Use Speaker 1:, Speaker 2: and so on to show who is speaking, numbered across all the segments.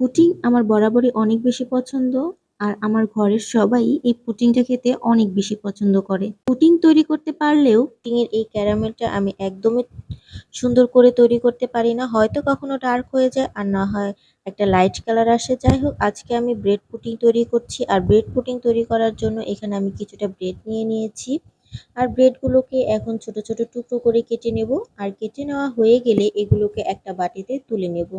Speaker 1: Putting আমার বরাবরই অনেক বেশি পছন্দ, আর আমার ঘরের সবাই এই পুটিংটা খেতে অনেক বেশি পছন্দ করে। পুটিং তৈরি করতে পারলেও পুটিংয়ের এই ক্যারামেলটা আমি একদমই সুন্দর করে তৈরি করতে পারি না। হয়তো কখনো ডার্ক হয়ে যায়, আর না হয় একটা লাইট কালার আসে। যাই হোক, আজকে আমি ব্রেড পুটিং তৈরি করছি, আর ব্রেড পুটিং তৈরি করার জন্য এখানে আমি কিছুটা ব্রেড নিয়ে নিয়েছি। আর ব্রেডগুলোকে এখন ছোট ছোট টুকরো করে কেটে নেব, আর কেটে নেওয়া হয়ে গেলে এগুলোকে একটা বাটিতে তুলে নেব।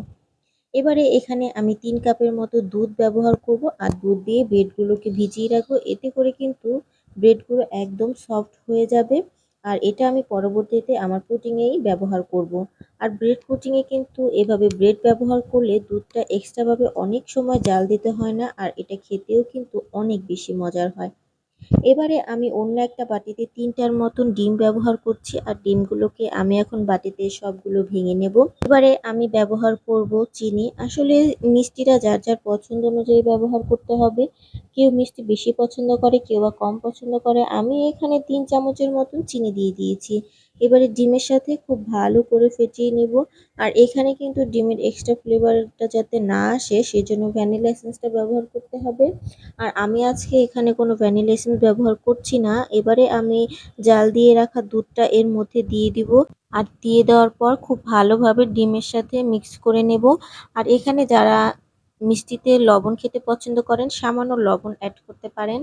Speaker 1: এবারে এখানে আমি তিন কাপের মতো দুধ ব্যবহার করব আর দুধ দিয়ে ব্রেডগুলোকে ভিজিয়ে রাখব। এতে করে কিন্তু ব্রেডগুলো একদম সফট হয়ে যাবে। আর এটা আমি পরবর্তীতে আমার পুটিংয়েই ব্যবহার করব। আর ব্রেড পুটিংয়ে কিন্তু এভাবে ব্রেড ব্যবহার করলে দুধটা এক্সট্রাভাবে অনেক সময় জাল দিতে হয় না, আর এটা খেতেও কিন্তু অনেক বেশি মজার হয়। এবারে আমি অন্য একটা বাটিতে তিনটার মতন ডিম ব্যবহার করছি আর ডিমগুলোকে আমি এখন বাটিতে সবগুলো ভেঙে নেব। এবারে আমি ব্যবহার করব চিনি। আসলে মিষ্টিটা যার যার পছন্দ অনুযায়ী ব্যবহার করতে হবে। কেউ মিষ্টি বেশি পছন্দ করে, কেউ বা কম পছন্দ করে। আমি এখানে তিন চামচের মতন চিনি দিয়ে দিয়েছি। এবারে ডিমের সাথে খুব ভালো করে ফেটিয়ে নেব। আর এখানে কিন্তু ডিমের এক্সট্রা ফ্লেভারটা যাতে না আসে সেই জন্য ভ্যানিলা এসেন্সটা ব্যবহার করতে হবে। আর আমি আজকে এখানে কোনো ভ্যানিলা এসেন্স ব্যবহার করছি না। এবারে আমি জাল দিয়ে রাখা দুধটা এর মধ্যে দিয়ে দিব। আর দিয়ে দেওয়ার পর খুব ভালোভাবে ডিমের সাথে মিক্স করে নেব। আর এখানে যারা মিষ্টিতে লবণ খেতে পছন্দ করেন, সামান্য লবণ অ্যাড করতে পারেন।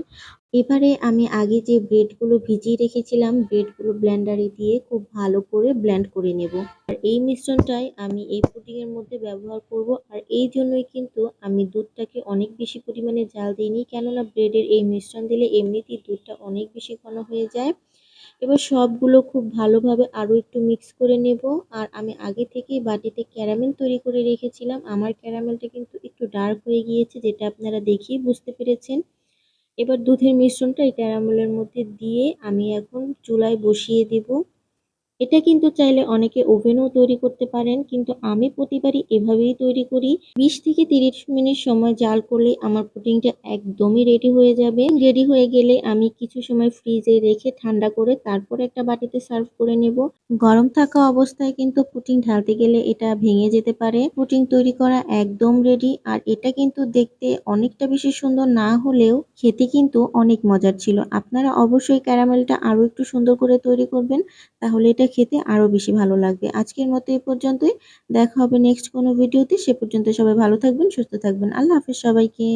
Speaker 1: এবারে আমি আগে যে ব্রেডগুলো ভিজিয়ে রেখেছিলাম, ব্রেডগুলো ব্লেন্ডারে দিয়ে খুব ভালো করে ব্লেন্ড করে নেব। আর এই মিশ্রণটাই আমি এই পুডিংয়ের মধ্যে ব্যবহার করব। আর এই জন্যই কিন্তু আমি দুধটাকে অনেক বেশি পরিমাণে জাল দিইনি, কেননা ব্রেডের এই মিশ্রণ দিলে এমনিতেই দুধটা অনেক বেশি ঘন হয়ে যায়। এবার সবগুলো খুব ভালোভাবে আরও একটু মিক্স করে নেব। আর আমি আগে থেকেই বাটিতে ক্যারামেল তৈরি করে রেখেছিলাম। আমার ক্যারামেলটা কিন্তু একটু ডার্ক হয়ে গিয়েছে, যেটা আপনারা দেখেই বুঝতে পেরেছেন। এবার দুধের মিশ্রণটা এই ক্যারামেলের মধ্যে দিয়ে আমি এখন চুলায় বসিয়ে দেব। এটা কিন্তু চাইলে অনেকে ওভেনও তৈরি করতে পারেন, কিন্তু আমি প্রতিবারই এভাবেই তৈরি করি। বিশ থেকে তিরিশ মিনিট সময় জাল করলে আমার পুডিংটা একদমই রেডি হয়ে যাবে। রেডি হয়ে গেলে আমি কিছু সময় ফ্রিজে রেখে ঠান্ডা করে তারপর একটা বাটিতে সার্ভ করে নেব। গরম থাকা অবস্থায় কিন্তু পুটিং ঢালতে গেলে এটা ভেঙে যেতে পারে। পুটিং তৈরি করা একদম রেডি আর এটা কিন্তু দেখতে অনেকটা বেশি সুন্দর না হলেও খেতে কিন্তু অনেক মজার ছিল। আপনারা অবশ্যই ক্যারামেলটা আরও একটু সুন্দর করে তৈরি করবেন, তাহলে এটা খেতে আরও বেশি ভালো লাগবে। আজকের মতো এই পর্যন্তই। দেখা হবে নেক্সট কোনো ভিডিওতে সে পর্যন্ত সবাই ভালো থাকবেন, সুস্থ থাকবেন। আল্লাহ হাফিজ সবাইকে।